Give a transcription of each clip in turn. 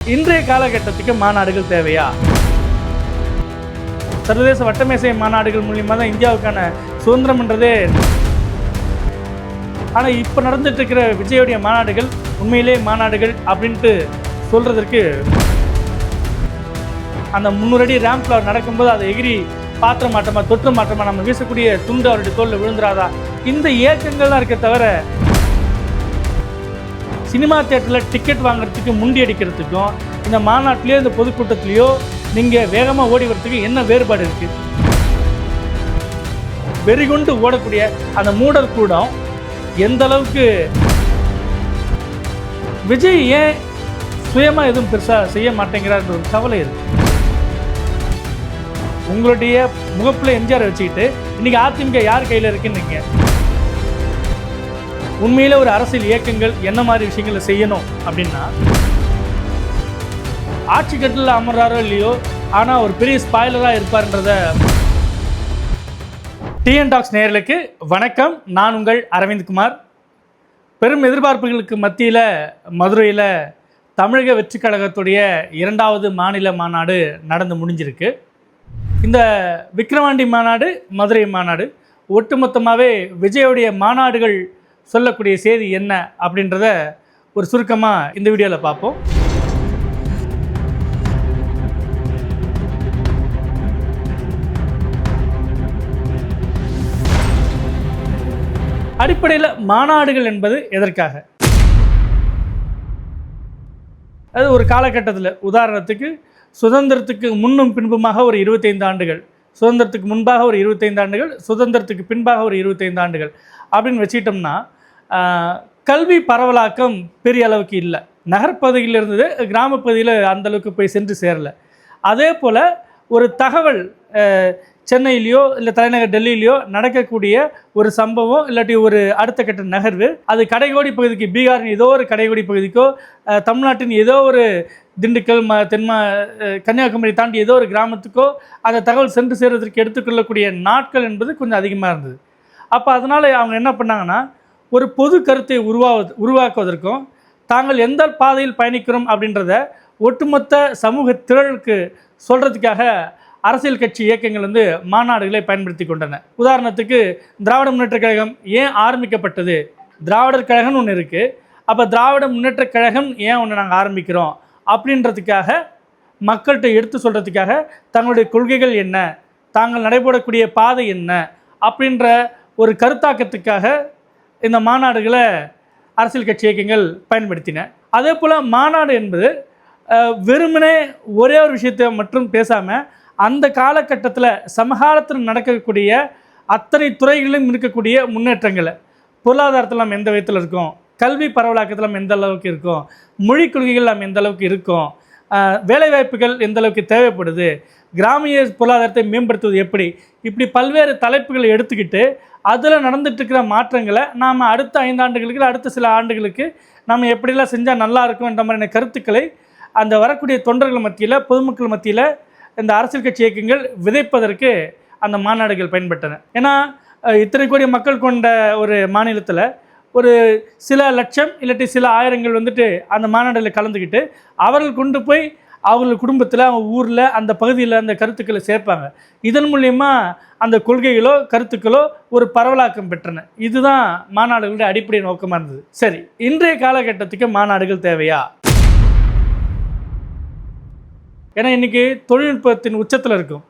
இன்றைய காலகட்டத்துக்கு மாநாடுகள் தேவையா? சர்வதேச வட்டமேசை மாநாடுகள் மூலியமாக தான் இந்தியாவுக்கான சுதந்திரம்ன்றதே. ஆனால் இப்போ நடந்துட்டு இருக்கிற விஜயோடைய மாநாடுகள் உண்மையிலே மாநாடுகள் அப்படின்ட்டு சொல்றதற்கு அந்த முந்நூறு அடி ரேம்ப்ல நடக்கும்போது அதை எகிரி பாத்திர மாட்டமா தொற்று மாற்றமா நம்ம வீசக்கூடிய துண்டு அவருடைய தோல்ல விழுந்துராதா? இந்த ஏக்கங்கள்லாம் இருக்க தவிர சினிமா தேட்டரில் டிக்கெட் வாங்குறதுக்கு முண்டி அடிக்கிறதுக்கும் இந்த மாநாட்டிலேயோ இந்த பொதுக்கூட்டத்திலேயோ நீங்கள் வேகமாக ஓடி வரதுக்கு என்ன வேறுபாடு இருக்குது வெறிகொண்டு ஓடக்கூடிய அந்த மூடல் கூடம் எந்த அளவுக்கு விஜய் ஏன் சுயமாக எதுவும் பெருசாக செய்ய மாட்டேங்கிறார்ன்ற ஒரு கவலை இருக்கு. உங்களுடைய முகப்பில் எம்ஜிஆர் வச்சுக்கிட்டு இன்னைக்கு அதிமுக யார் கையில் இருக்குன்னு உண்மையில ஒரு அரசியல் இயக்கங்கள் என்ன மாதிரி விஷயங்களை செய்யணும் அப்படின்னா ஆட்சி கட்டில் அமர்றாரோ இல்லையோ ஆனால் ஒரு பெரிய ஸ்பாய்லராக இருப்பார்ன்றத டிஎன் டாக்ஸ் நேர்களுக்கு வணக்கம். நான் உங்கள் அரவிந்த்குமார் பெரும் எதிர்பார்ப்புகளுக்கு மத்தியில் மதுரையில் தமிழக வெற்றிக் கழகத்துடைய இரண்டாவது மாநில மாநாடு நடந்து முடிஞ்சிருக்கு. இந்த விக்கிரவாண்டி மாநாடு மதுரை மாநாடு ஒட்டுமொத்தமாகவே விஜயோடைய மாநாடுகள் சொல்லக்கூடிய செய்தி என்ன அப்படின்றத ஒரு சுருக்கமாக இந்த வீடியோவில் பார்ப்போம். அடிப்படையில் மாநாடுகள் என்பது எதற்காக? அது ஒரு காலகட்டத்தில் உதாரணத்துக்கு சுதந்திரத்துக்கு முன்னும் பின்புமாக ஒரு இருபத்தைந்து ஆண்டுகள் சுதந்திரத்துக்கு முன்பாக ஒரு இருபத்தைந்து ஆண்டுகள் சுதந்திரத்துக்கு பின்பாக ஒரு இருபத்தைந்து ஆண்டுகள் அப்படின்னு வச்சுக்கிட்டோம்னா கல்வி பரவலாக்கம் பெரிய அளவுக்கு இல்லை. நகர்ப்பகுதியில் இருந்தது கிராமப்பகுதியில் அந்தளவுக்கு போய் சென்று சேரல. அதே போல் ஒரு தகவல் சென்னையிலையோ இல்லை தலைநகர் டெல்லியிலையோ நடக்கக்கூடிய ஒரு சம்பவம் இல்லாட்டி ஒரு அடுத்த கட்ட நகர்வு அது கடைகோடி பகுதிக்கு பீகாரின் ஏதோ ஒரு கடைகோடி பகுதிக்கோ தமிழ்நாட்டின் ஏதோ ஒரு திண்டுக்கல் ம தென்மா கன்னியாகுமரி தாண்டி ஏதோ ஒரு கிராமத்துக்கோ அந்த தகவல் சென்று சேர்வதற்கு எடுத்துக்கொள்ளக்கூடிய நாட்கள் என்பது கொஞ்சம் அதிகமாக இருந்தது. அப்போ அதனால் அவங்க என்ன பண்ணாங்கன்னா ஒரு பொது கருத்தை உருவாவது உருவாக்குவதற்கும் தாங்கள் எந்த பாதையில் பயணிக்கிறோம் அப்படின்றத ஒட்டுமொத்த சமூக திரளுக்கு சொல்கிறதுக்காக அரசியல் கட்சி இயக்கங்கள் வந்து மாநாடுகளை பயன்படுத்தி கொண்டன. உதாரணத்துக்கு திராவிட முன்னேற்ற கழகம் ஏன் ஆரம்பிக்கப்பட்டது? திராவிடர் கழகம்னு ஒன்று இருக்குது அப்போ திராவிட முன்னேற்றக் கழகம் ஏன் ஒன்று நாங்கள் ஆரம்பிக்கிறோம்? அப்படின்றதுக்காக மக்கள்கிட்ட எடுத்து சொல்கிறதுக்காக தங்களுடைய கொள்கைகள் என்ன? தாங்கள் நடைபெறக்கூடிய பாதை என்ன? அப்படின்ற ஒரு கருத்தாக்கத்துக்காக இந்த மாநாடுகளை அரசியல் கட்சி இயக்கங்கள் பயன்படுத்தின. அதே போல் மாநாடு என்பது வெறுமனே ஒரே ஒரு விஷயத்தை மட்டும் பேசாமல் அந்த காலகட்டத்தில் சமகாலத்தில் நடக்கக்கூடிய அத்தனை துறைகளிலும் இருக்கக்கூடிய முன்னேற்றங்களை பொருளாதாரத்தில் நம்ம எந்த விதத்தில் இருக்கோம் கல்வி பரவலாக்கத்தில் நம்ம எந்த அளவுக்கு இருக்கோம் மொழி கொள்கைகள் நம்ம எந்த அளவுக்கு இருக்கோம் வேலைவாய்ப்புகள் எந்த அளவுக்கு தேவைப்படுது கிராமிய பொருளாதாரத்தை மேம்படுத்துவது எப்படி இப்படி பல்வேறு தலைப்புகளை எடுத்துக்கிட்டு அதில் நடந்துட்டு இருக்கிற மாற்றங்களை நாம் அடுத்த ஐந்தாண்டுகளுக்கு அடுத்த சில ஆண்டுகளுக்கு நம்ம எப்படிலாம் செஞ்சால் நல்லா இருக்கும்ன்ற மாதிரியான கருத்துக்களை அந்த வரக்கூடிய தொண்டர்கள் மத்தியில் பொதுமக்கள் மத்தியில் இந்த அரசியல் கட்சி இயக்கங்கள் விதைப்பதற்கு அந்த மாநாடுகள் பயன்பட்டன. ஏன்னா இத்தனை கோடி மக்கள் கொண்ட ஒரு மாநிலத்தில் ஒரு சில லட்சம் இல்லாட்டி சில ஆயிரங்கள் வந்துட்டு அந்த மாநாடுகளில் கலந்துக்கிட்டு அவர்கள் கொண்டு போய் அவர்கள் குடும்பத்தில் அவங்க ஊரில் அந்த பகுதியில் அந்த கருத்துக்களை சேர்ப்பாங்க. இதன் மூலயமா அந்த கொள்கைகளோ கருத்துக்களோ ஒரு பரவலாக்கம் பெற்றன. இதுதான் மாநாடுகளுடைய அடிப்படை நோக்கமாக இருந்தது. சரி இன்றைய காலகட்டத்துக்கு மாநாடுகள் தேவையா? ஏன்னா இன்றைக்கி தொழில்நுட்பத்தின் உச்சத்தில் இருக்கும்.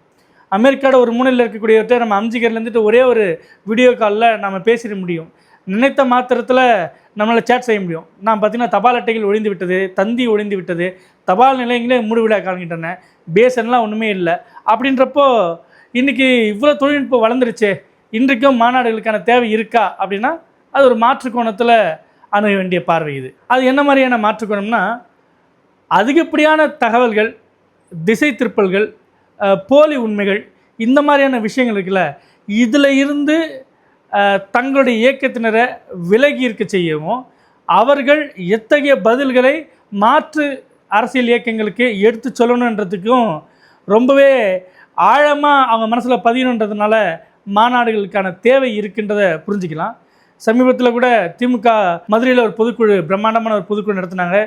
அமெரிக்காவோட ஒரு மூலையில் இருக்கக்கூடியவர்கிட்ட நம்ம அம்ஜிகர்ல இருந்துட்டு ஒரே ஒரு வீடியோ காலில் நம்ம பேசிட முடியும். நினைத்த மாத்திரத்தில் நம்மளால் சேட் செய்ய முடியும். நான் பார்த்தீங்கன்னா தபால் அட்டைகள் ஒழிந்து விட்டது தந்தி ஒழிந்து விட்டது தபால் நிலையங்களே மூடுவிடா காண்கின்றன பேசன்லாம் ஒன்றுமே இல்லை. அப்படின்றப்போ இன்றைக்கி இவ்வளோ தொழில்நுட்பம் வளர்ந்துருச்சு இன்றைக்கும் மாநாடுகளுக்கான தேவை இருக்கா அப்படின்னா அது ஒரு மாற்று கோணத்தில் அணுக வேண்டிய பார்வை இது. அது என்ன மாதிரியான மாற்றுக்கோணம்னா அதிகப்படியான தகவல்கள் திசை திருப்பல்கள் போலி உண்மைகள் இந்த மாதிரியான விஷயங்கள் இருக்குல்ல இதில் இருந்து தங்களுடைய இயக்கத்தினரை விலகி இருக்க செய்யவும் அவர்கள் எத்தகைய பதில்களை மாற்று அரசியல் இயக்கங்களுக்கு எடுத்து சொல்லணுன்றதுக்கும் ரொம்பவே ஆழமாக அவங்க மனசில் பதியணுன்றதுனால மாநாடுகளுக்கான தேவை இருக்குன்றதை புரிஞ்சுக்கலாம். சமீபத்தில் கூட திமுக மதுரையில் ஒரு பொதுக்குழு பிரம்மாண்டமான ஒரு பொதுக்குழு நடத்தினாங்க.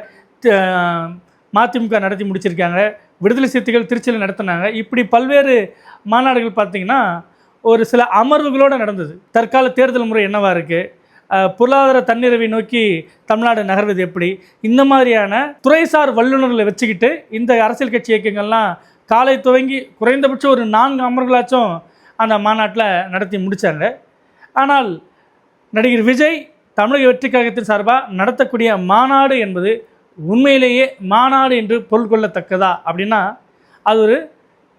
மதிமுக நடத்தி முடிச்சிருக்காங்க. விடுதலை சிறுத்தைகள் திருச்சியில் நடத்தினாங்க. இப்படி பல்வேறு மாநாடுகள் பார்த்திங்கன்னா ஒரு சில அமர்வுகளோடு நடந்தது. தற்கால தேர்தல் முறை என்னவாக இருக்குது பொருளாதார தன்னிறைவை நோக்கி தமிழ்நாடு நகர்வது எப்படி? இந்த மாதிரியான துறைசார் வல்லுநர்களை வச்சுக்கிட்டு இந்த அரசியல் கட்சி இயக்கங்கள்லாம் காலை துவங்கி குறைந்தபட்சம் ஒரு நான்கு அமர்வுகளாச்சும் அந்த மாநாட்டில் நடத்தி முடித்தாங்க ஆனால் நடிகர் விஜய் தமிழக வெற்றி கழகத்தின் சார்பாக நடத்தக்கூடிய மாநாடு என்பது உண்மையிலேயே மாநாடு என்று பொருள் கொள்ளத்தக்கதா அப்படின்னா அது ஒரு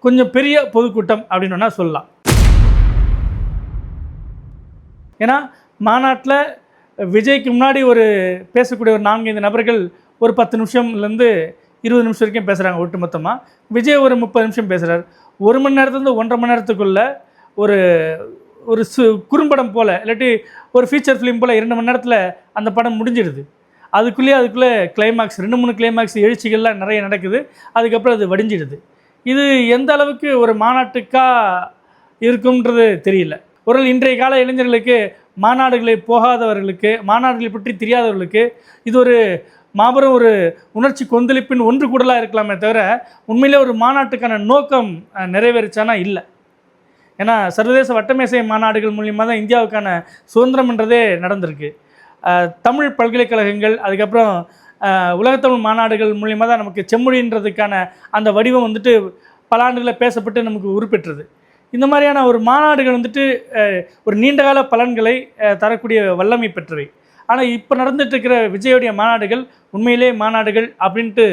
கொஞ்சம் பெரிய பொதுக்கூட்டம் அப்படின்னு சொல்லலாம். ஏன்னா மாநாட்டில் விஜய்க்கு முன்னாடி ஒரு பேசக்கூடிய ஒரு நான்கைந்து நபர்கள் ஒரு பத்து நிமிஷம்லேருந்து இருபது நிமிஷம் வரைக்கும் பேசுகிறாங்க ஒட்டுமொத்தமாக விஜய் ஒரு முப்பது நிமிஷம் பேசுகிறார் ஒரு மணி நேரத்துலேருந்து ஒன்றரை மணி நேரத்துக்குள்ளே ஒரு ஒரு சு குறும்படம் போல் இல்லாட்டி ஒரு ஃபீச்சர் ஃபிலிம் போல் இரண்டு மணி நேரத்தில் அந்த படம் முடிஞ்சிடுது. அதுக்குள்ளேயே அதுக்குள்ளே கிளைமேக்ஸ் ரெண்டு மூணு கிளைமாக்ஸ் எழுச்சிகள்லாம் நிறைய நடக்குது. அதுக்கப்புறம் அது வடிஞ்சிடுது. இது எந்த அளவுக்கு ஒரு மாநாட்டுக்காக இருக்கும்ன்றது தெரியல. ஒரு இன்றைய கால இளைஞர்களுக்கு மாநாடுகளை போகாதவர்களுக்கு மாநாடுகளை பற்றி தெரியாதவர்களுக்கு இது ஒரு மாபெரும் ஒரு உணர்ச்சி கொந்தளிப்பின் ஒன்று கூடலாக இருக்கலாமே தவிர உண்மையிலே ஒரு மாநாட்டுக்கான நோக்கம் நிறைவேறிச்சானா இல்லை. ஏன்னா சர்வதேச வட்டமேசை மாநாடுகள் மூலியமாக தான் இந்தியாவுக்கான சுதந்திரம்ன்றதே நடந்திருக்கு. தமிழ் பல்கலைக்கழகங்கள் அதுக்கப்புறம் உலகத்தமிழ் மாநாடுகள் மூலியமாக தான் நமக்கு செம்மொழின்றதுக்கான அந்த வடிவம் வந்துட்டு பல ஆண்டுகளில் பேசப்பட்டு நமக்கு உருப்பெற்றது இந்த மாதிரியான ஒரு மாநாடுகள் வந்துட்டு ஒரு நீண்டகால பலன்களை தரக்கூடிய வல்லமை பெற்றவை. ஆனால் இப்போ நடந்துட்டு இருக்கிற விஜயோடைய மாநாடுகள் உண்மையிலே மாநாடுகள் அப்படின்ட்டு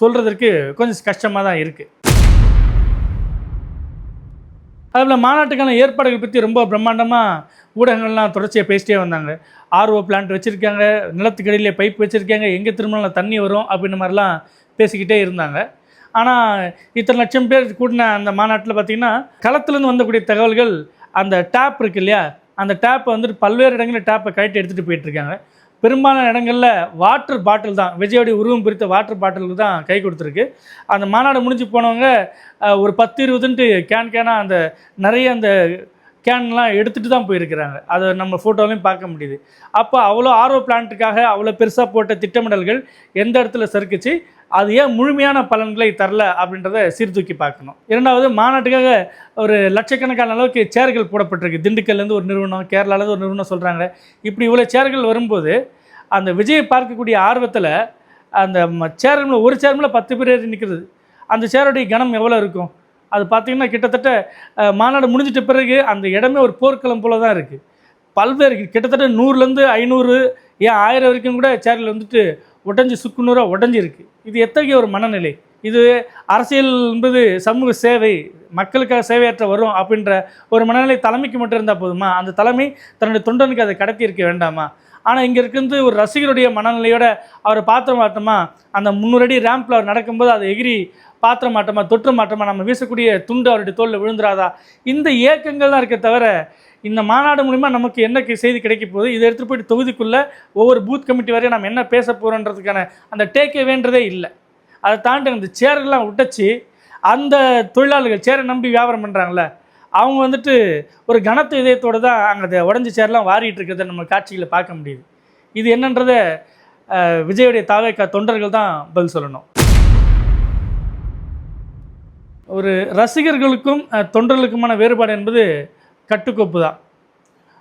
சொல்கிறதுக்கு கொஞ்சம் கஷ்டமாக தான் இருக்குது அதில் மாநாட்டுக்கான ஏற்பாடுகள் பற்றி ரொம்ப பிரம்மாண்டமாக ஊடகங்கள்லாம் தொடர்ச்சியாக பேசிட்டே வந்தாங்க. ஆர்ஓ பிளான்ட் வச்சுருக்காங்க நிலத்துக்கடியில் பைப் வச்சுருக்காங்க எங்கே திருமணம் தண்ணி வரும் அப்படின்ற மாதிரிலாம் பேசிக்கிட்டே இருந்தாங்க. ஆனால் இத்தனை லட்சம் பேர் கூட்டின அந்த மாநாட்டில் பார்த்திங்கன்னா களத்துலேருந்து வந்தக்கூடிய தகவல்கள் அந்த டேப் இருக்கு இல்லையா? அந்த டேப்பை வந்துட்டு பல்வேறு இடங்களில் டேப்பை கழட்டி எடுத்துகிட்டு போயிட்டுருக்காங்க பெரும்பாலான இடங்களில் வாட்டர் பாட்டில் தான் விஜயோடைய உருவம் பிரித்த வாட்டர் பாட்டிலுக்கு தான் கை கொடுத்துருக்கு. அந்த மாநாடு முடிஞ்சு போனவங்க ஒரு பத்து இருபதுன்ட்டு கேன் கேனாக அந்த நிறைய அந்த கேன்லாம் எடுத்துகிட்டு தான் போயிருக்கிறாங்க. அதை நம்ம ஃபோட்டோலையும் பார்க்க முடியுது. அப்போ அவ்வளோ ஆர்வ பிளான்ட்டுக்காக அவ்வளோ பெருசாக போட்ட திட்டமிடல்கள் எந்த இடத்துல சறுக்குச்சு அது ஏன் முழுமையான பலன்களை தரல அப்படின்றத சீர்தூக்கி பார்க்கணும். இரண்டாவது மாநாட்டுக்காக ஒரு லட்சக்கணக்கான அளவுக்கு சேர்கள் போடப்பட்டிருக்கு. திண்டுக்கல்லேருந்து ஒரு நிறுவனம் கேரளாலேருந்து ஒரு நிறுவனம் சொல்கிறாங்க இப்படி இவ்வளோ சேர்கள் வரும்போது அந்த விஜயை பார்க்கக்கூடிய ஆர்வத்தில் அந்த சேர்கள் ஒரு சேர்மில் பத்து பேர் நிற்கிறது அந்த சேருடைய கனம் எவ்வளோ இருக்கும்? அது பார்த்திங்கன்னா கிட்டத்தட்ட மாநாடு முடிஞ்சிட்ட பிறகு அந்த இடமே ஒரு போர்க்களம் போல தான் இருக்குது பல்வேறு கிட்டத்தட்ட நூறுலேருந்து ஐநூறு ஏன் ஆயிரம் வரைக்கும் கூட சேரில் வந்துட்டு உடஞ்சி சுக்குநூறாக உடஞ்சிருக்கு. இது எத்தகைய ஒரு மனநிலை? இது அரசியல் என்பது சமூக சேவை மக்களுக்காக சேவையாற்ற வரும் அப்படின்ற ஒரு மனநிலை தலைமைக்கு மட்டும் இருந்தால் போதுமா? அந்த தலைமை தன்னுடைய தொண்டனுக்கு அதை கடத்தி இருக்க வேண்டாமா? ஆனால் இங்கே இருக்கிறது ஒரு ரசிகருடைய மனநிலையோட அவரை பாத்திரம் பார்த்தோமா அந்த முந்நூறு அடி ரேம்பில் அவர் நடக்கும்போது அதை எகிரி பாத்திர மாட்டமா தொற்று மாட்டமா நம்ம வீசக்கூடிய துண்டு அவருடைய தோளில் விழுந்துராதா? இந்த இயக்கங்கள் தான் இருக்க தவிர இந்த மாநாடு மூலிமா நமக்கு என்ன செய்தி கிடைக்க போகுது? இதை எடுத்துகிட்டு போயிட்டு தொகுதிக்குள்ளே ஒவ்வொரு பூத் கமிட்டி வரையும் நம்ம என்ன பேச போகிறோன்றதுக்கான அந்த டேக்கே வேண்டதே இல்லை. அதை தாண்டி அந்த சேர்கள்லாம் விட்டச்சு அந்த தொழிலாளர்கள் சேரை நம்பி வியாபாரம் பண்ணுறாங்களே அவங்க வந்துட்டு ஒரு கனத்து இதயத்தோடு தான் அங்கே அந்த உடஞ்ச சேர்லாம் வாரிட்டு இருக்கிறத நம்ம காட்சியில் பார்க்க முடியுது. இது என்னன்றதை விஜயுடைய தாவேக்கா தொண்டர்கள் தான் பதில் சொல்லணும். ஒரு ரசிகர்களுக்கும் தொண்டர்களுக்குமான வேறுபாடு என்பது கட்டுக்கோப்பு தான்.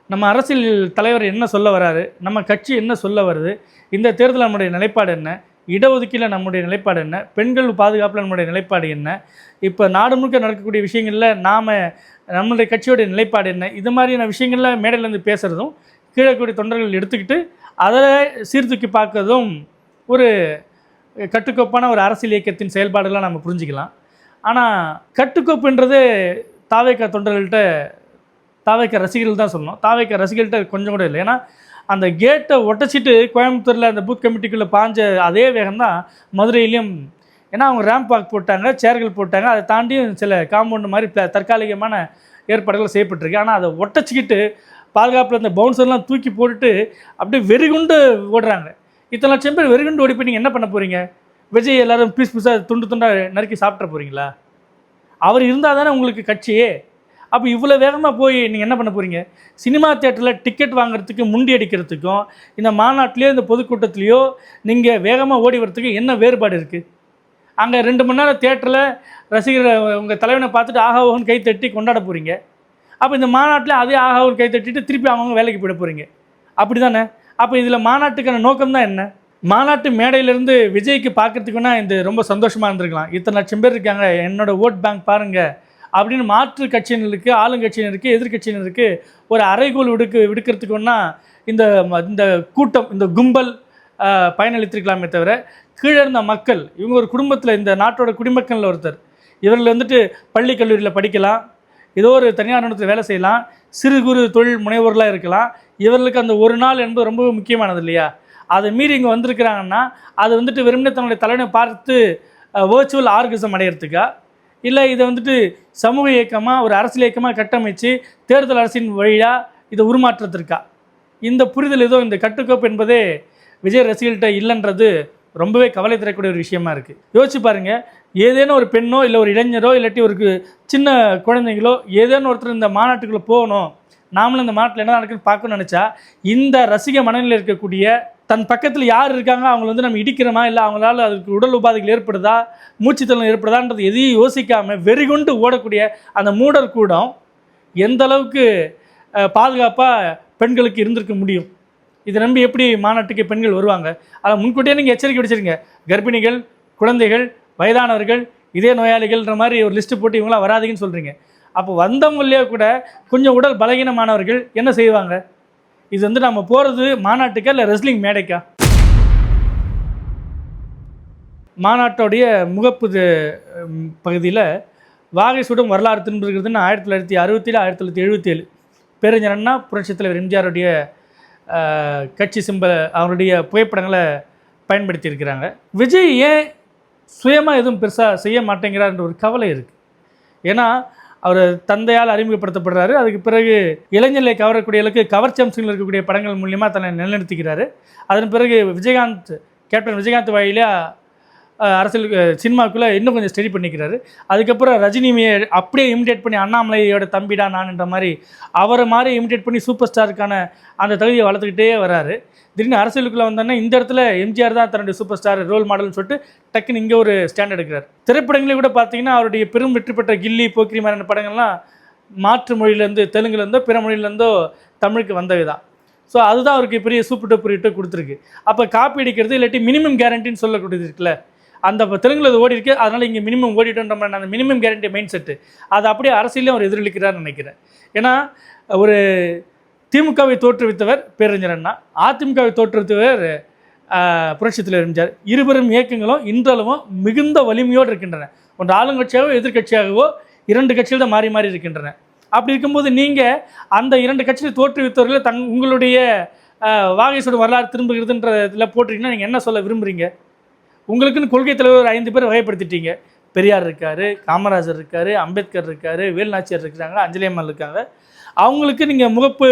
நம்ம அரசியல் தலைவர் என்ன சொல்ல வராரு நம்ம கட்சி என்ன சொல்ல வருது இந்த தேர்தலில் நம்முடைய நிலைப்பாடு என்ன இடஒதுக்கீட்டில் நம்முடைய நிலைப்பாடு என்ன பெண்கள் பாதுகாப்பில் நம்முடைய நிலைப்பாடு என்ன இப்போ நாடு முழுக்க நடக்கக்கூடிய விஷயங்களில் நாம் நம்மளுடைய கட்சியோடைய நிலைப்பாடு என்ன இது மாதிரியான விஷயங்களில் மேடையிலேருந்து பேசுகிறதும் கீழே கூடிய தொண்டர்கள் எடுத்துக்கிட்டு அதை சீர்தூக்கி பார்க்கறதும் ஒரு கட்டுக்கோப்பான ஒரு அரசியல் இயக்கத்தின் செயல்பாடுகளாக நம்ம புரிஞ்சுக்கலாம். ஆனால் கட்டுக்கோப்புன்றது தாவேக்கா தொண்டர்கள்ட்ட தாவேக்கா ரசிகர்கள் தான் சொல்லணும். தாவேக்கா ரசிகர்கள்ட்ட கொஞ்சம் கூட இல்லை. ஏன்னா அந்த கேட்டை ஒட்டச்சிட்டு கோயம்புத்தூரில் அந்த பூத் கமிட்டிக்குள்ளே பாஞ்ச அதே வேகம் தான் மதுரையிலையும் ஏன்னா அவங்க ரேம்ப் வாக் போட்டாங்க சேர்கள் போட்டாங்க. அதை தாண்டியும் சில காம்பவுண்டு மாதிரி தற்காலிகமான ஏற்பாடுகள் செய்யப்பட்டிருக்கு. ஆனால் அதை ஒட்டச்சிக்கிட்டு பாதுகாப்பில் இருந்த பவுன்சர்லாம் தூக்கி போட்டுட்டு அப்படியே வெறிகுண்டு ஓடுறாங்க. இத்தனை லட்சம் பேர் வெறிகுண்டு ஓடி போய் நீங்கள் என்ன பண்ண போகிறீங்க விஜய் எல்லாரும் பீஸ் பீஸாக துண்டு துண்டாக நறுக்கி சாப்பிட்ற போகிறீங்களா அவர் இருந்தால் தானே உங்களுக்கு கட்சியே. அப்போ இவ்வளோ வேகமாக போய் நீங்கள் என்ன பண்ண போகிறீங்க சினிமா தேட்டரில் டிக்கெட் வாங்குறதுக்கு முண்டி அடிக்கிறதுக்கும் இந்த மாநாட்டிலையோ இந்த பொதுக்கூட்டத்துலேயோ நீங்கள் வேகமாக ஓடி வரத்துக்கு என்ன வேறுபாடு இருக்குது அங்கே ரெண்டு மணி நேரம் தேட்டரில் ரசிகர் உங்கள் தலைவனை பார்த்துட்டு ஆஹா ஓஹன் கை தட்டி கொண்டாட போகிறீங்க அப்போ இந்த மாநாட்டில் அதே ஆஹா கை தட்டிட்டு திருப்பி அவங்க வேலைக்கு போயிட போகிறீங்க அப்படி தானே அப்போ இதில் மாநாட்டுக்கான நோக்கம் தான் என்ன? மாநாட்டு மேடையிலேருந்து விஜய்க்கு பார்க்கறதுக்குன்னா இந்த ரொம்ப சந்தோஷமாக இருந்திருக்கலாம். இத்தனை லட்சம் பேர் இருக்காங்க என்னோட ஓட் பேங்க் பாருங்கள் அப்படின்னு மாற்று கட்சியினருக்கு ஆளுங்கட்சியினருக்கு எதிர்க்கட்சியினருக்கு ஒரு அரைகோல் விடுக்கு விடுக்கிறதுக்குன்னா இந்த இந்த கூட்டம் இந்த கும்பல் பயனளித்திருக்கலாமே தவிர கீழே இருந்த மக்கள் இவங்க ஒரு குடும்பத்தில் இந்த நாட்டோட குடிமக்களில் ஒருத்தர். இவர்கள் வந்துட்டு பள்ளி கல்லூரியில் படிக்கலாம் ஏதோ ஒரு தனியார் நிறுவனத்தில் வேலை செய்யலாம் சிறு குறு தொழில் முனைவோர்களாக இருக்கலாம். இவர்களுக்கு அந்த ஒரு நாள் என்பது ரொம்ப முக்கியமானது இல்லையா? அதை மீறி இங்கே வந்திருக்கிறாங்கன்னா அது வந்துட்டு வெறுமனே தன்னுடைய தலைவனை பார்த்து வேர்ச்சுவல் ஆர்கிசம் அடையிறதுக்கா? இல்லை இதை வந்துட்டு சமூக இயக்கமாக ஒரு அரசியல் இயக்கமாக கட்டமைச்சு தேர்தல் அரசின் வழியாக இதை உருமாற்றத்திற்கா இந்த புரிதல் ஏதோ இந்த கட்டுக்கோப்பு என்பதே விஜய் ரசிகர்கள்ட்ட இல்லைன்றது ரொம்பவே கவலை தரக்கூடிய ஒரு விஷயமா இருக்குது யோசிச்சு பாருங்கள் ஏதேனும் ஒரு பெண்ணோ இல்லை ஒரு இளைஞரோ இல்லாட்டி ஒரு சின்ன குழந்தைங்களோ ஏதேனும் ஒருத்தர் இந்த மாநாட்டுக்குள்ளே போகணும் நாமளும் இந்த மாநாட்டில் என்ன நடக்குன்னு பார்க்கணும்னு நினச்சா இந்த ரசிக மனநிலையில் இருக்கக்கூடிய தன் பக்கத்தில் யார் இருக்காங்க? அவங்கள வந்து நம்ம இடிக்கிறோமா? இல்லை அவங்களால அதுக்கு உடல் உபாதைகள் ஏற்படுதா? மூச்சுத்தளம் ஏற்படுதான்றது எதையும் யோசிக்காமல் வெறிகொண்டு ஓடக்கூடிய அந்த மூடர் கூடம் எந்த அளவுக்கு பாதுகாப்பாக பெண்களுக்கு இருந்திருக்க முடியும்? இதை நம்பி எப்படி மாநாட்டுக்கு பெண்கள் வருவாங்க? அதை முன்கூட்டியே நீங்கள் எச்சரிக்கை வச்சுருங்க கர்ப்பிணிகள் குழந்தைகள் வயதானவர்கள் இதே நோயாளிகள்ன்ற மாதிரி ஒரு லிஸ்ட்டு போட்டு இவங்களாம் வராதீங்கன்னு சொல்கிறீங்க அப்போ வந்தவங்களே கூட கொஞ்சம் உடல் பலகீனமானவர்கள் என்ன செய்வாங்க? இது வந்து நம்ம போகிறது மாநாட்டுக்கா இல்லை ரெஸ்லிங் மேடைக்கா? மாநாட்டோடைய முகப்பு பகுதியில் வாகை சுடும் வரலாறு திரும்புகிறதுன்னு ஆயிரத்தி தொள்ளாயிரத்தி அறுபத்தேழு ஆயிரத்தி தொள்ளாயிரத்தி எழுபத்தி ஏழு. பேரறிஞர் அண்ணா புரட்சித் தலைவர் எம்ஜிஆருடைய கட்சி சிம்பல் அவருடைய புகைப்படங்களை பயன்படுத்தியிருக்கிறாங்க. விஜய் ஏன் சுயமாக எதுவும் பெருசாக செய்ய மாட்டேங்கிறார்ன்ற ஒரு கவலை இருக்குது ஏன்னா அவர் தந்தையால் அறிமுகப்படுத்தப்படுறாரு. அதுக்கு பிறகு இளைஞர்களை கவரக்கூடிய அளவுக்கு கவர்ச்சி அம்சங்கள் இருக்கக்கூடிய படங்கள் மூலியமாக தன்னை நிலைநிறுத்திக்கிறாரு. அதன் பிறகு விஜயகாந்த் கேப்டன் விஜயகாந்த் வாயிலாக அரசியல் சினிமாக்குள்ளே இன்னும் கொஞ்சம் ஸ்டடி பண்ணிக்கிறாரு. அதுக்கப்புறம் ரஜினியை அப்படியே இமிடேட் பண்ணி அண்ணாமலையோட தம்பிடா நான்ன்ற மாதிரி அவரை மாதிரி இமிடேட் பண்ணி சூப்பர் ஸ்டாருக்கான அந்த தகுதியை வளர்த்துக்கிட்டே வராரு. திடீர்னு அரசியலுக்குள்ளே வந்தோன்னா இந்த இடத்துல எம்ஜிஆர் தான் தன்னுடைய சூப்பர் ஸ்டார் ரோல் மாடல்னு சொல்லிட்டு டக்குன்னு இங்கே ஒரு ஸ்டாண்ட் எடுக்கிறார். திரைப்படங்களே கூட பார்த்தீங்கன்னா அவருடைய பெரும் வெற்றி பெற்ற கில்லி போக்கிரி மாதிரியான படங்கள்லாம் மாற்று மொழியிலேருந்து தெலுங்குலேருந்தோ பிற மொழியிலேருந்தோ தமிழுக்கு வந்தவை தான். ஸோ அதுதான் அவருக்கு பெரிய சூப்பர் டூப்பர் ஹிட்டை கொடுத்துருக்கு. அப்போ காப்பி அடிக்கிறது இல்லாட்டி மினிமம் கேரண்டின்னு சொல்லக்கூடியது இருக்குல்ல? அந்த தெலுங்கில் தெலுங்குல அது ஓடி இருக்கு அதனால் இங்கே மினிமம் ஓடிட்டோன்ற மாதிரி அந்த மினிமம் கேரண்டி மைண்ட் செட்டு அதை அப்படியே அரசியலையும் அவர் எதிரொலிக்கிறார்னு நினைக்கிறேன். ஏன்னா ஒரு திமுகவை தோற்றுவித்தவர் பேரறிஞர் அண்ணா. அதிமுகவை தோற்றுவித்தவர் புரட்சித்தில் இருந்தார் இருபெரும் இயக்கங்களும் இன்றளவும் மிகுந்த வலிமையோடு இருக்கின்றன. ஒன்று ஆளுங்கட்சியாகவோ எதிர்க்கட்சியாகவோ இரண்டு கட்சிகள் தான் மாறி மாறி இருக்கின்றன. அப்படி இருக்கும்போது நீங்கள் அந்த இரண்டு கட்சியை தோற்றுவித்தவர்களை தங் உங்களுடைய வாகை சுடும் வரலாறு திரும்புகிறதுன்ற இதில் போட்டிருக்கீங்கன்னா நீங்கள் என்ன சொல்ல விரும்புகிறீங்க உங்களுக்குன்னு கொள்கை தலைவர் ஐந்து பேர் வகைப்படுத்திட்டீங்க. பெரியார் இருக்காரு காமராஜர் இருக்காரு அம்பேத்கர் இருக்காரு வேலுநாச்சியார் இருக்கிறாங்க அஞ்சலி அம்மாள் இருக்காங்க. அவங்களுக்கு நீங்கள் முகப்பு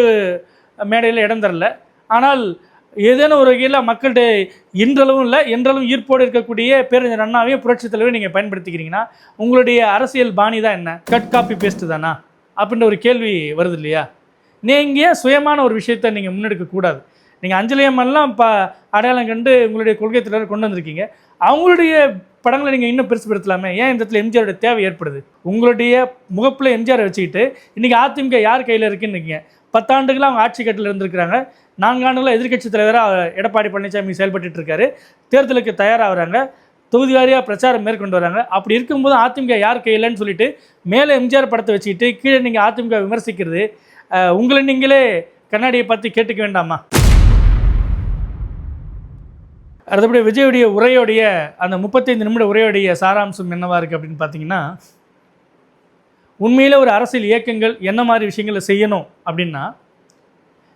மேடையில் இடம் தரல. ஆனால் ஏதேனும் ஒரு வகையில் மக்கள்கிட்ட இன்றளவும் இல்லை என்றளவும் ஈர்ப்போடு இருக்கக்கூடிய பேரறிஞர் அண்ணாவையும் புரட்சித் தலைவரை நீங்கள் பயன்படுத்திக்கிறீங்கன்னா உங்களுடைய அரசியல் பாணி தான் என்ன? கட் காப்பி பேஸ்ட் தானா? அப்படின்ற ஒரு கேள்வி வருது இல்லையா? நீங்கள் சுயமான ஒரு விஷயத்தை நீங்கள் முன்னெடுக்கக்கூடாது நீங்கள் அஞ்சலி இப்போ அடையாளம் கண்டு உங்களுடைய கொள்கை தலைவர் கொண்டு வந்திருக்கீங்க. அவங்களுடைய படங்களை நீங்கள் இன்னும் பெருசுப்படுத்தலாமே ஏன் இந்த இடத்துல எம்ஜிஆரோட தேவை ஏற்படுது? உங்களுடைய முகப்பில் எம்ஜிஆரை வச்சுக்கிட்டு இன்றைக்கி அதிமுக யார் கையில் இருக்குன்னு இருக்கீங்க? பத்தாண்டுகளாக அவங்க ஆட்சி கட்டில் இருந்திருக்கிறாங்க. நான்கு எதிர்கட்சி எதிர்க்கட்சி தலைவராக எடப்பாடி பழனிசாமி செயல்பட்டு இருக்காரு. தேர்தலுக்கு தயாராகிறாங்க. தொகுதி வாரியாக பிரச்சாரம் மேற்கொண்டு வராங்க. அப்படி இருக்கும்போது அதிமுக யார் கையிலன்னு சொல்லிட்டு மேலே எம்ஜிஆர் படத்தை வச்சுக்கிட்டு கீழே நீங்கள் அதிமுக விமர்சிக்கிறது உங்களை நீங்களே கண்ணாடியை பார்த்து கேட்டுக்க வேண்டாமா? அடுத்தபடி விஜயுடைய உரையோடைய அந்த முப்பத்தைந்து நிமிட உரையோடைய சாராம்சம் என்னவாக இருக்குது அப்படின்னு பார்த்தீங்கன்னா உண்மையில் ஒரு அரசியல் இயக்கங்கள் என்ன மாதிரி விஷயங்களை செய்யணும் அப்படின்னா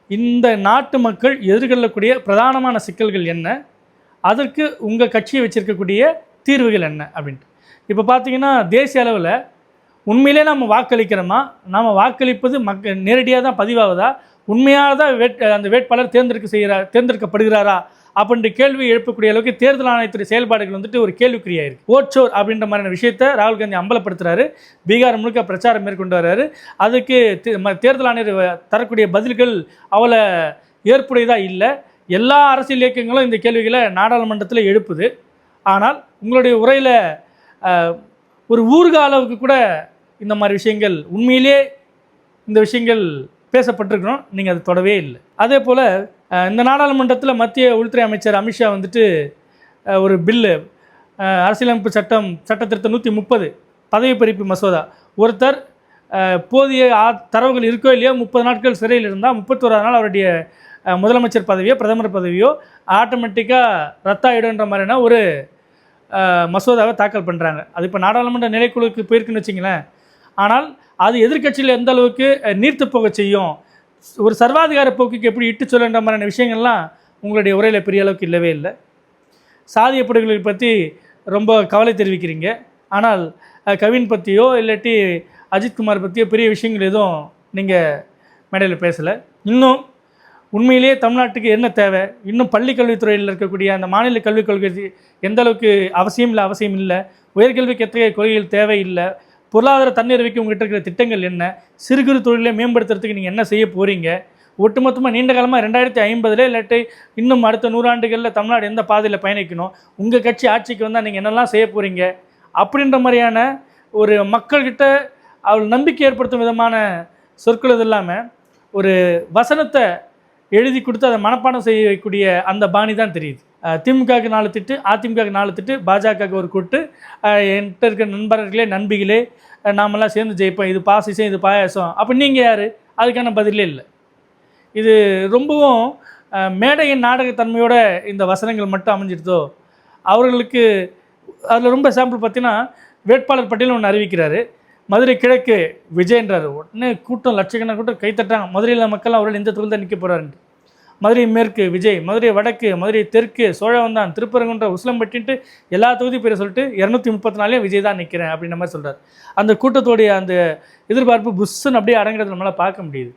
இந்த நாட்டு மக்கள் எதிர்கொள்ளக்கூடிய பிரதானமான சிக்கல்கள் என்ன அதற்கு உங்கள் கட்சியை வச்சுருக்கக்கூடிய தீர்வுகள் என்ன அப்படின்ட்டு. இப்போ பார்த்தீங்கன்னா தேசிய அளவில் உண்மையிலே நம்ம வாக்களிக்கிறோமா? நாம் வாக்களிப்பது மக்க நேரடியாக தான் பதிவாகுதா? உண்மையாக தான் வேட் அந்த வேட்பாளர் தேர்ந்தெடுக்க செய்கிறார் தேர்ந்தெடுக்கப்படுகிறாரா? அப்படின்ற கேள்வி எழுப்பக்கூடிய அளவுக்கு தேர்தல் ஆணையத்துறை செயல்பாடுகள் வந்துட்டு ஒரு கேள்விக்குறியாயிருக்கு. ஓட்சோர் அப்படின்ற மாதிரியான விஷயத்தை ராகுல் காந்தி அம்பலப்படுத்துறாரு. பீகார் முழுக்க பிரச்சாரம் மேற்கொண்டு வர்றாரு. அதுக்கு தே- ம- தேர்தல் ஆணையர் வ- தரக்கூடிய பதில்கள் அவ்வளோ ஏற்புடையதாக இல்லை. எல்லா அரசியல் இயக்கங்களும் இந்த கேள்விகளை நாடாளுமன்றத்தில் எழுப்புது. ஆனால் உங்களுடைய உரையில் ஒரு ஊர்கால அளவுக்கு கூட இந்த மாதிரி விஷயங்கள் உண்மையிலே இந்த விஷயங்கள் பேசப்பட்டிருக்கணும் நீங்கள் அது தொடவே இல்லை. அதே போல் இந்த நாடாளுமன்றத்தில் மத்திய உள்துறை அமைச்சர் அமித்ஷா வந்துட்டு ஒரு பில்லு அரசியலமைப்பு சட்டம் சட்டத்திருத்தம் நூற்றி முப்பது பதவி பறிப்பு மசோதா. ஒருத்தர் போதிய ஆ- தரவுகள் இருக்கோ இல்லையோ முப்பது நாட்கள் சிறையில் இருந்தால் முப்பத்தோராது நாள் அவருடைய முதலமைச்சர் பதவியோ பிரதமர் பதவியோ ஆட்டோமேட்டிக்காக ரத்தாயிடுன்ற மாதிரியான ஒரு மசோதாவை தாக்கல் பண்ணுறாங்க அது இப்போ நாடாளுமன்ற நிலைக்குழுக்கு போயிருக்குன்னு வச்சிங்களேன். ஆனால் அது எதிர்க்கட்சியில் எந்த அளவுக்கு நீர்த்து போக செய்யும் ஒரு சர்வாதிகார போக்குக்கு எப்படி இட்டு சொல்லுன்ற மாதிரியான விஷயங்கள்லாம் உங்களுடைய உரையில் பெரிய அளவுக்கு இல்லவே இல்லை. சாதிய படுகொலை பற்றி ரொம்ப கவலை தெரிவிக்கிறீங்க. ஆனால் கவின் பற்றியோ இல்லாட்டி அஜித்குமார் பற்றியோ பெரிய விஷயங்கள் எதுவும் நீங்கள் மேடையில் பேசலை. இன்னும் உண்மையிலேயே தமிழ்நாட்டுக்கு என்ன தேவை? இன்னும் பள்ளி கல்வித்துறையில் இருக்கக்கூடிய அந்த மாநில கல்விக் கொள்கை எந்த அளவுக்கு அவசியம் இல்லை அவசியம் இல்லை? உயர்கல்விக்கு எத்தகைய கொள்கைகள் தேவை இல்லை? பொருளாதார தன்னிறைவுக்கு உங்கள்கிட்ட இருக்கிற திட்டங்கள் என்ன? சிறு குறு தொழிலை மேம்படுத்துறதுக்கு நீங்கள் என்ன செய்ய போகிறீங்க ஒட்டுமொத்தமாக நீண்ட காலமாக ரெண்டாயிரத்தி ஐம்பதுல இல்லாட்டி இன்னும் அடுத்த நூறாண்டுகளில் தமிழ்நாடு எந்த பாதையில் பயணிக்கணும்? உங்கள் கட்சி ஆட்சிக்கு வந்தால் நீங்கள் என்னெல்லாம் செய்ய போகிறீங்க அப்படின்ற மாதிரியான ஒரு மக்கள்கிட்ட அவள் நம்பிக்கை ஏற்படுத்தும் விதமான சொற்கள் இது இல்லாமல் ஒரு வசனத்தை எழுதி கொடுத்து அதை மனப்பாடம் செய்யக்கூடிய அந்த பாணி தான் தெரியுது. திமுகவுக்கு நாலு திட்டு அதிமுகவுக்கு நாலு திட்டு பாஜகவுக்கு ஒரு கூட்டு. என்கிட்ட இருக்கிற நண்பர்களே நண்பிகளே நாமெல்லாம் சேர்ந்து ஜெயிப்போம். இது பாசிசம் இது பாயாசம். அப்போ நீங்கள் யார்? அதுக்கான பதிலே இல்லை. இது ரொம்பவும் மேடையின் நாடகத்தன்மையோட இந்த வசனங்கள் மட்டும் அமைஞ்சிருதோ அவர்களுக்கு அதில் ரொம்ப சாம்பிள் பார்த்தீங்கன்னா வேட்பாளர் பட்டியல் ஒன்று அறிவிக்கிறாரு. மதுரை கிழக்கு விஜயன்றார். உடனே கூட்டம் லட்சக்கணக்கான கூட்டம் கைத்தட்டாங்க மதுரையில் மக்கள் அவர்கள் இந்த தொகுதியில் நிற்க போகிறாருன்ட்டு மதுரை மேற்கு விஜய் மதுரை வடக்கு மதுரை தெற்கு சோழவந்தான் திருப்பரங்குன்ற உசிலம்பட்டின்ட்டு எல்லா தொகுதி பேரை சொல்லிட்டு இரநூத்தி முப்பத்தி நாலையும் விஜய் தான் நிற்கிறேன் அப்படின்ற மாதிரி சொல்கிறார் அந்த கூட்டத்தோடைய அந்த எதிர்பார்ப்பு புஷ்ஷுன்னு அப்படியே அடங்குறது நம்மளால் பார்க்க முடியுது.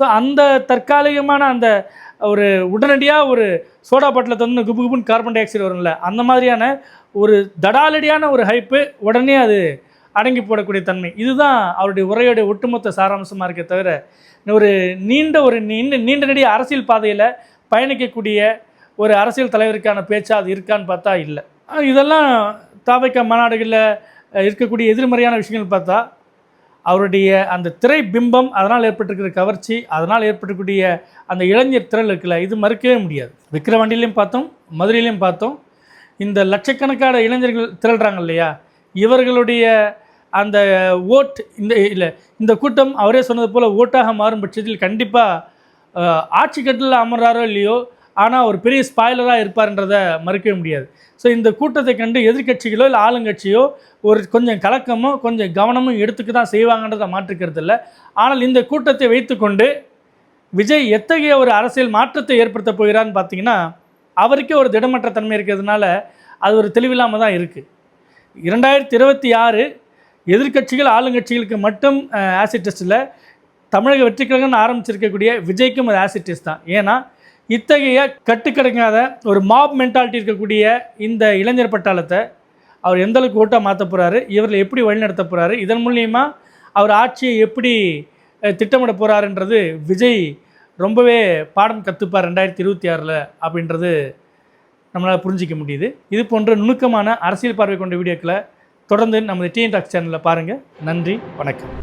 ஸோ அந்த தற்காலிகமான அந்த ஒரு உடனடியாக ஒரு சோடா பாட்டில் தந்து குபு குபுன்னு கார்பன் டை ஆக்சைடு வரும்ல அந்த மாதிரியான ஒரு தடாலடியான ஒரு ஹைப்பு உடனே அது அடங்கி போடக்கூடிய தன்மை. இதுதான் அவருடைய உரையோடைய ஒட்டுமொத்த சாராம்சமாக இருக்கே தவிர ஒரு நீண்ட ஒரு நீண்ட நீண்ட நெடிய அரசியல் பாதையில் பயணிக்கக்கூடிய ஒரு அரசியல் தலைவருக்கான பேச்சா அது இருக்கான்னு பார்த்தா இல்லை. இதெல்லாம் தாவைக்க மாநாடுகளில் இருக்கக்கூடிய எதிர்மறையான விஷயங்கள் பார்த்தா அவருடைய அந்த திரை பிம்பம் அதனால் ஏற்பட்டிருக்கிற கவர்ச்சி அதனால் ஏற்பட்டக்கூடிய அந்த இளைஞர் திரள் இருக்குல்ல இது மறுக்கவே முடியாது. விக்கிரவாண்டிலையும் பார்த்தோம் மதுரையிலையும் பார்த்தோம். இந்த லட்சக்கணக்கான இளைஞர்கள் திரள்றாங்க இல்லையா? இவர்களுடைய அந்த ஓட் இந்த இல்லை இந்த கூட்டம் அவரே சொன்னது போல் ஓட்டாக மாறும் பட்சத்தில் கண்டிப்பாக ஆட்சி கட்டில் அமர்றாரோ இல்லையோ ஆனால் ஒரு பெரிய ஸ்பாய்லராக இருப்பார்ன்றதை மறுக்கவே முடியாது. ஸோ இந்த கூட்டத்தை கண்டு எதிர்க்கட்சிகளோ இல்லை ஆளுங்கட்சியோ ஒரு கொஞ்சம் கலக்கமோ கொஞ்சம் கவனமும் எடுத்துக்க தான் செய்வாங்கன்றதை மாற்றுக்கிறது இல்லை ஆனால் இந்த கூட்டத்தை வைத்துக்கொண்டு விஜய் எத்தகைய ஒரு அரசியல் மாற்றத்தை ஏற்படுத்த போகிறான்னு பார்த்தீங்கன்னா அவருக்கே ஒரு திடமற்ற தன்மை இருக்கிறதுனால அது ஒரு தெளிவில்லாமல் தான் இருக்குது இரண்டாயிரத்தி இருபத்தி ஆறு எதிர்க்கட்சிகள் ஆளுங்கட்சிகளுக்கு மட்டும் ஆசிட் டெஸ்ட்டில் தமிழக வெற்றிக்கழகம் ஆரம்பிச்சிருக்கக்கூடிய விஜய்க்கும் அது ஆசிட் டெஸ்ட் தான். ஏன்னா இத்தகைய கட்டுக்கடங்காத ஒரு மாப் மென்டாலிட்டி இருக்கக்கூடிய இந்த இளைஞர் பட்டாளத்தை அவர் எந்த அளவுக்கு ஓட்டாக மாற்ற போகிறாரு இவரில் எப்படி வழிநடத்த போகிறாரு இதன் மூலியமாக அவர் ஆட்சியை எப்படி திட்டமிட போகிறாருன்றது விஜய் ரொம்பவே பாடம் கற்றுப்பார் ரெண்டாயிரத்தி இருபத்தி ஆறில் அப்படின்றது நம்மளால் புரிஞ்சிக்க முடியுது. இது போன்ற நுணுக்கமான அரசியல் பார்வை கொண்ட வீடியோக்களை தொடர்ந்து நமது டிஎன் டாக்ஸ் சேனலில் பாருங்கள் நன்றி வணக்கம்.